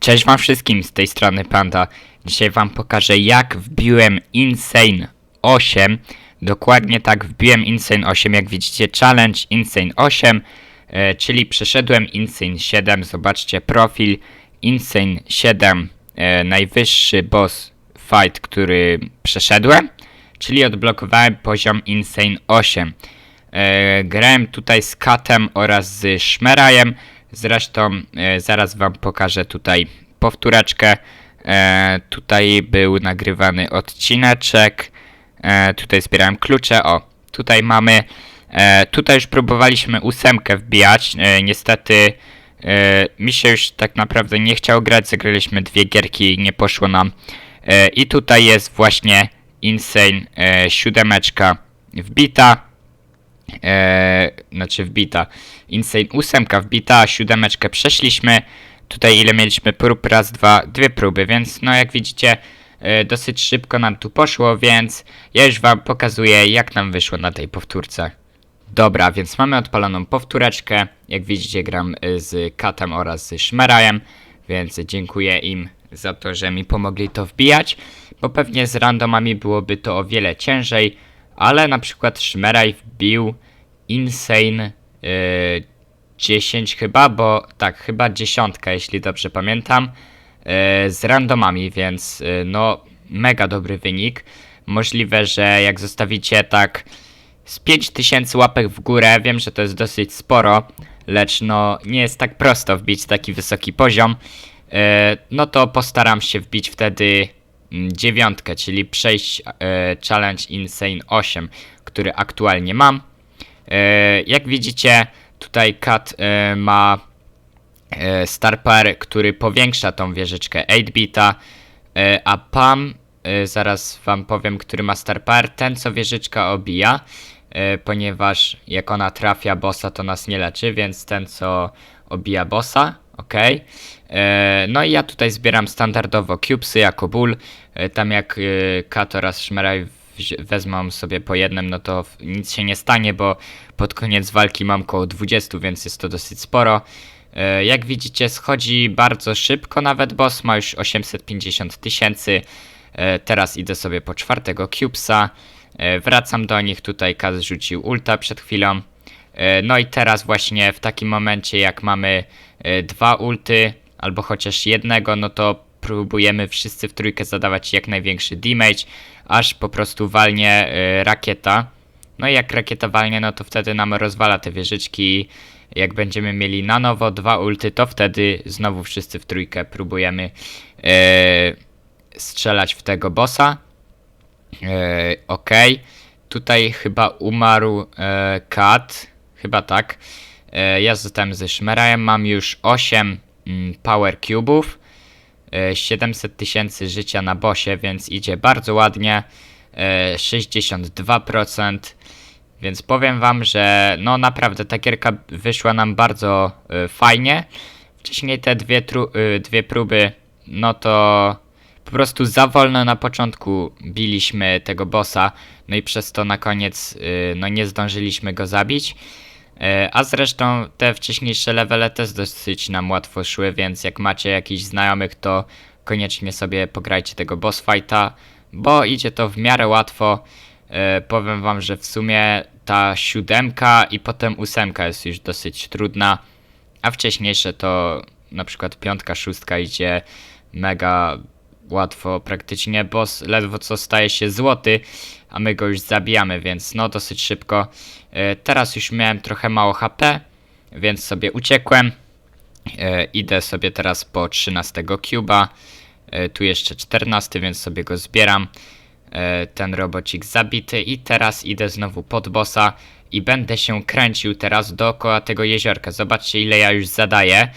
Cześć wam wszystkim z tej strony Panda. Dzisiaj wam pokażę jak wbiłem Insane 8. Dokładnie tak wbiłem Insane 8, jak widzicie challenge Insane 8, e, czyli przeszedłem Insane 7. Zobaczcie profil Insane 7, e, najwyższy boss fight, który przeszedłem, czyli odblokowałem poziom Insane 8. E, grałem tutaj z Katem oraz z Szmerajem. Zresztą e, zaraz wam pokażę tutaj powtóreczkę. E, tutaj był nagrywany odcineczek. E, tutaj zbierałem klucze. O, tutaj mamy. Tutaj już próbowaliśmy ósemkę wbijać. Niestety mi się już tak naprawdę nie chciało grać. Zagraliśmy dwie gierki i nie poszło nam. I tutaj jest właśnie Insane siódemeczka wbita znaczy wbita. Insane ósemka wbita, a siódemeczkę przeszliśmy. Tutaj ile mieliśmy prób? Raz, dwa, dwie próby, więc no jak widzicie e, dosyć szybko nam tu poszło, więc ja już wam pokazuję jak nam wyszło na tej powtórce. Dobra, więc mamy odpaloną powtóreczkę. Jak widzicie gram e, z Katem oraz z Szmerajem, więc dziękuję im za to, że mi pomogli to wbijać, bo pewnie z randomami byłoby to o wiele ciężej, ale na przykład Szmeraj wbił Insane yy, 10 chyba, bo tak, chyba dziesiątka, jeśli dobrze pamiętam, yy, z randomami, więc yy, no mega dobry wynik. Możliwe, że jak zostawicie tak z 5000 łapek w górę, wiem, że to jest dosyć sporo, lecz no nie jest tak prosto wbić taki wysoki poziom, no to postaram się wbić wtedy mm, dziewiątkę, czyli przejść challenge Insane 8, który aktualnie mam. E, Jak widzicie, tutaj Kat e, ma e, Star który powiększa tą wieżyczkę 8-bita, e, a Pam, zaraz wam powiem, który ma Star ten co wieżyczka obija, ponieważ jak ona trafia bossa, to nas nie leczy, więc ten co obija bossa, ok. No i ja tutaj zbieram standardowo cubesy jako ból, tam jak Kat oraz Szmeraj wezmą sobie po jednym, no to nic się nie stanie, bo pod koniec walki mam koło 20, więc jest to dosyć sporo. E, Jak widzicie, schodzi bardzo szybko, nawet boss ma już 850 tysięcy. E, Teraz idę sobie po czwartego cubesa. E, Wracam do nich, tutaj Kaz rzucił ulta przed chwilą. No i teraz właśnie w takim momencie, jak mamy dwa ulty, albo chociaż jednego, no to próbujemy wszyscy w trójkę zadawać jak największy damage, aż po prostu walnie e, rakieta. No i jak rakieta walnie, no to wtedy nam rozwala te wieżyczki. Jak będziemy mieli na nowo dwa ulty, to wtedy znowu wszyscy w trójkę próbujemy e, strzelać w tego bossa. E, Okej. Tutaj chyba umarł e, Kat. Chyba tak. E, ja zostałem ze Szmerajem. Mam już 8 mm, Power Cube'ów. E, 700 tysięcy życia na bosie, więc idzie bardzo ładnie. E, 62%. Więc powiem wam, że no naprawdę ta gierka wyszła nam bardzo e, fajnie. Wcześniej te dwie, dwie próby, no to po prostu za wolno na początku biliśmy tego bossa, no i przez to na koniec no nie zdążyliśmy go zabić. E, A zresztą te wcześniejsze levele też dosyć nam łatwo szły, więc jak macie jakichś znajomych, to koniecznie sobie pograjcie tego boss fighta, bo idzie to w miarę łatwo. E, Powiem wam, że w sumie ta siódemka i potem ósemka jest już dosyć trudna, a wcześniejsze to na przykład piątka, szóstka idzie mega łatwo praktycznie. Boss ledwo co staje się złoty, a my go już zabijamy, więc no dosyć szybko. E, Teraz już miałem trochę mało HP, więc sobie uciekłem. E, Idę sobie teraz po 13 cuba. E, Tu jeszcze 14, więc sobie go zbieram. Ten robocik zabity i teraz idę znowu pod bossa i będę się kręcił teraz dookoła tego jeziorka. Zobaczcie ile ja już zadaję.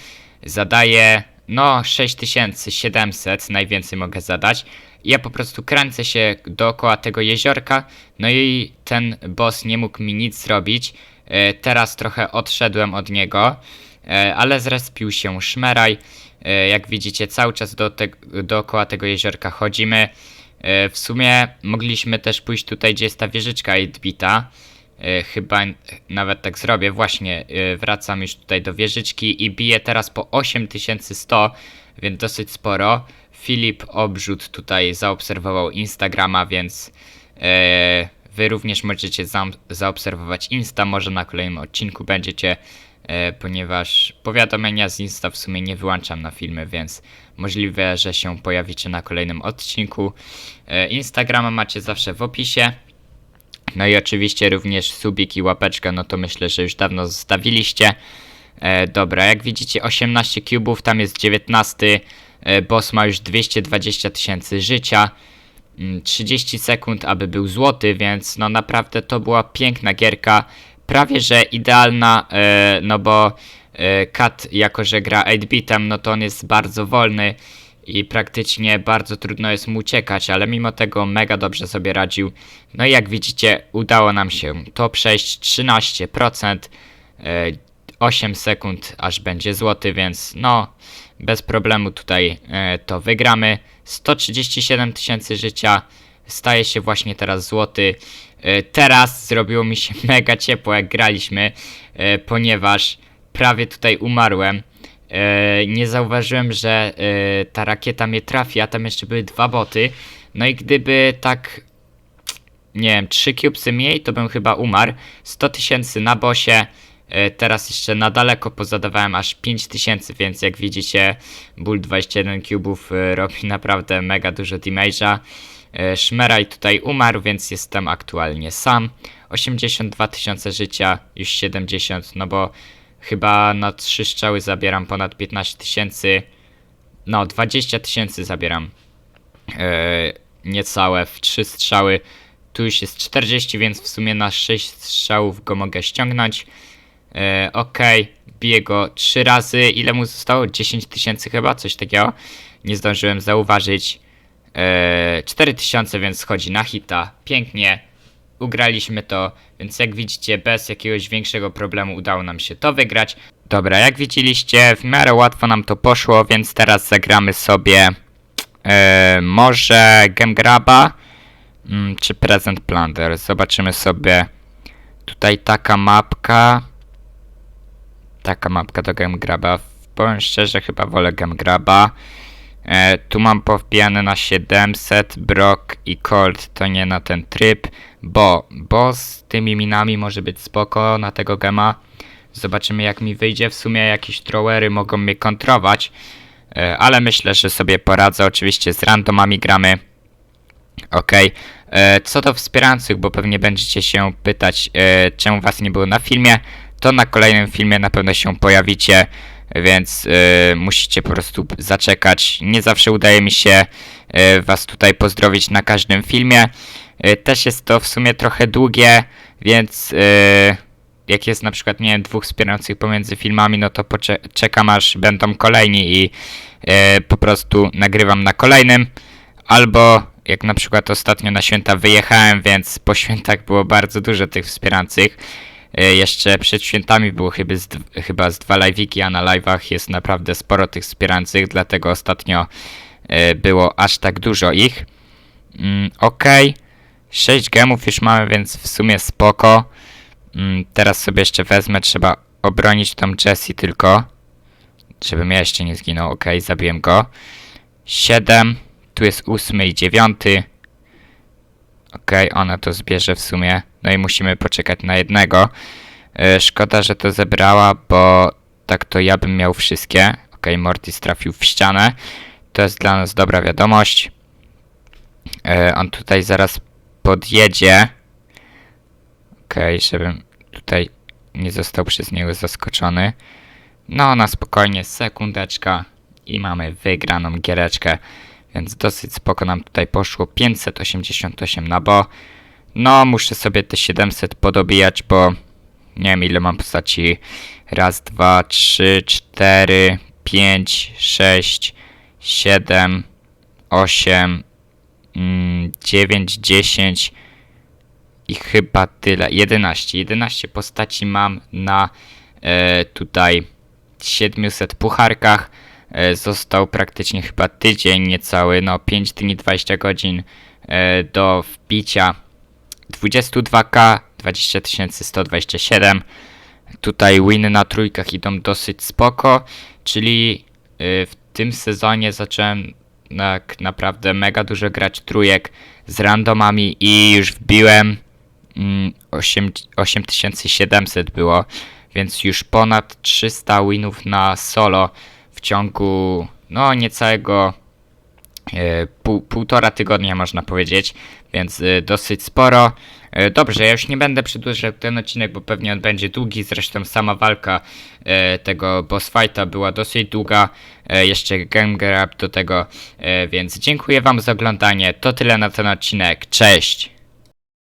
Zadaję no 6700, najwięcej mogę zadać. Ja po prostu kręcę się dookoła tego jeziorka, no i ten boss nie mógł mi nic zrobić. E, Teraz trochę odszedłem od niego, e, ale zrespił się szmeraj. E, Jak widzicie, cały czas do te, dookoła tego jeziorka chodzimy. E, W sumie mogliśmy też pójść tutaj, gdzie jest ta wieżyczka Edbita. E, Chyba nawet tak zrobię. Właśnie e, wracam już tutaj do wieżyczki i biję teraz po 8100. więc dosyć sporo. Filip Obrzut tutaj zaobserwował Instagrama, więc e, wy również możecie za, zaobserwować Insta, może na kolejnym odcinku będziecie, ponieważ powiadomienia z Insta w sumie nie wyłączam na filmy, więc możliwe, że się pojawicie na kolejnym odcinku. Instagrama macie zawsze w opisie. No i oczywiście również subik i łapeczka, no to myślę, że już dawno zostawiliście. E, dobra, jak widzicie 18 cubów, tam jest 19. E, boss ma już 220 tysięcy życia. Mm, 30 sekund, aby był złoty, więc no naprawdę to była piękna gierka. Prawie że idealna, e, no bo e, Kat jako że gra 8-bitem, no to on jest bardzo wolny i praktycznie bardzo trudno jest mu uciekać, ale mimo tego mega dobrze sobie radził. No i jak widzicie, udało nam się to przejść 13%, e, 8 sekund aż będzie złoty, więc no bez problemu tutaj e, to wygramy. 137 tysięcy życia, staje się właśnie teraz złoty. E, teraz zrobiło mi się mega ciepło jak graliśmy, e, ponieważ prawie tutaj umarłem. E, nie zauważyłem, że e, ta rakieta mnie trafi, a tam jeszcze były dwa boty. No i gdyby tak, nie wiem, trzy cubesy mniej, to bym chyba umarł. 100 tysięcy na bosie. E, Teraz jeszcze na daleko pozadawałem aż 5000, więc jak widzicie, Bull 21 cubów robi naprawdę mega dużo damage'a. Szmeraj tutaj umarł, więc jestem aktualnie sam. 82 tysiące życia, już 70, no bo chyba na 3 strzały zabieram ponad 15 tysięcy. No, 20 tysięcy zabieram. E, niecałe w 3 strzały. Tu już jest 40, więc w sumie na 6 strzałów go mogę ściągnąć. E, Okej, biję go 3 razy. Ile mu zostało? 10 tysięcy chyba, coś takiego. Nie zdążyłem zauważyć. E, 4 tysiące, więc schodzi na hita. Pięknie. Ugraliśmy to, więc jak widzicie, bez jakiegoś większego problemu udało nam się to wygrać. Dobra, jak widzieliście, w miarę łatwo nam to poszło, więc teraz zagramy sobie e, może Game Graba mm, czy Present Plunder. Zobaczymy sobie tutaj taka mapka. Taka mapka do Game Graba. Powiem szczerze, chyba wolę Game Graba. E, tu mam powbijane na 700, Brock i Colt to nie na ten tryb, bo, bo z tymi minami może być spoko na tego gema. Zobaczymy jak mi wyjdzie, w sumie jakieś throwery mogą mnie kontrować, e, ale myślę, że sobie poradzę, oczywiście z randomami gramy. Okej, E, co do wspierających, bo pewnie będziecie się pytać, e, czemu was nie było na filmie, to na kolejnym filmie na pewno się pojawicie, więc e, musicie po prostu zaczekać. Nie zawsze udaje mi się e, was tutaj pozdrowić na każdym filmie. E, też jest to w sumie trochę długie, więc e, jak jest na przykład, nie wiem, dwóch wspierających pomiędzy filmami, no to czekam aż będą kolejni i e, po prostu nagrywam na kolejnym. Albo jak na przykład ostatnio na święta wyjechałem, więc po świętach było bardzo dużo tych wspierających. E, Jeszcze przed świętami było chyba z, chyba z dwa live'iki, a na live'ach jest naprawdę sporo tych wspierających, dlatego ostatnio e, było aż tak dużo ich. Mm, Okej, 6 gemów już mamy, więc w sumie spoko. Mm, Teraz sobie jeszcze wezmę, trzeba obronić tą Jessie tylko. Żebym ja jeszcze nie zginął, okej, zabiłem go. 7, tu jest 8 i 9. Okej, ona to zbierze w sumie. No i musimy poczekać na jednego. E, szkoda, że to zebrała, bo tak to ja bym miał wszystkie. Okej, Mortis trafił w ścianę. To jest dla nas dobra wiadomość. E, on tutaj zaraz podjedzie. Okej, żebym tutaj nie został przez niego zaskoczony. No, na spokojnie, sekundeczka i mamy wygraną giereczkę. Więc dosyć spoko nam tutaj poszło. 588 na bo. No, muszę sobie te 700 podobijać, bo nie wiem ile mam postaci. Raz, dwa, trzy, cztery, pięć, sześć, siedem, osiem, mm, dziewięć, dziesięć i chyba tyle. 11. 11 postaci mam na e, tutaj 700 pucharkach. E, został praktycznie chyba tydzień niecały, no 5 dni 20 godzin e, do wbicia 22k 20 127 tutaj winy na trójkach idą dosyć spoko czyli e, w tym sezonie zacząłem tak naprawdę mega dużo grać trójek z randomami i już wbiłem mm, 8 8700 było, więc już ponad 300 winów na solo w ciągu no niecałego pół, półtora tygodnia można powiedzieć, więc e, dosyć sporo. E, Dobrze, ja już nie będę przedłużał ten odcinek, bo pewnie on będzie długi, zresztą sama walka e, tego boss fighta była dosyć długa, e, jeszcze game grab do tego, e, więc dziękuję wam za oglądanie, to tyle na ten odcinek, cześć!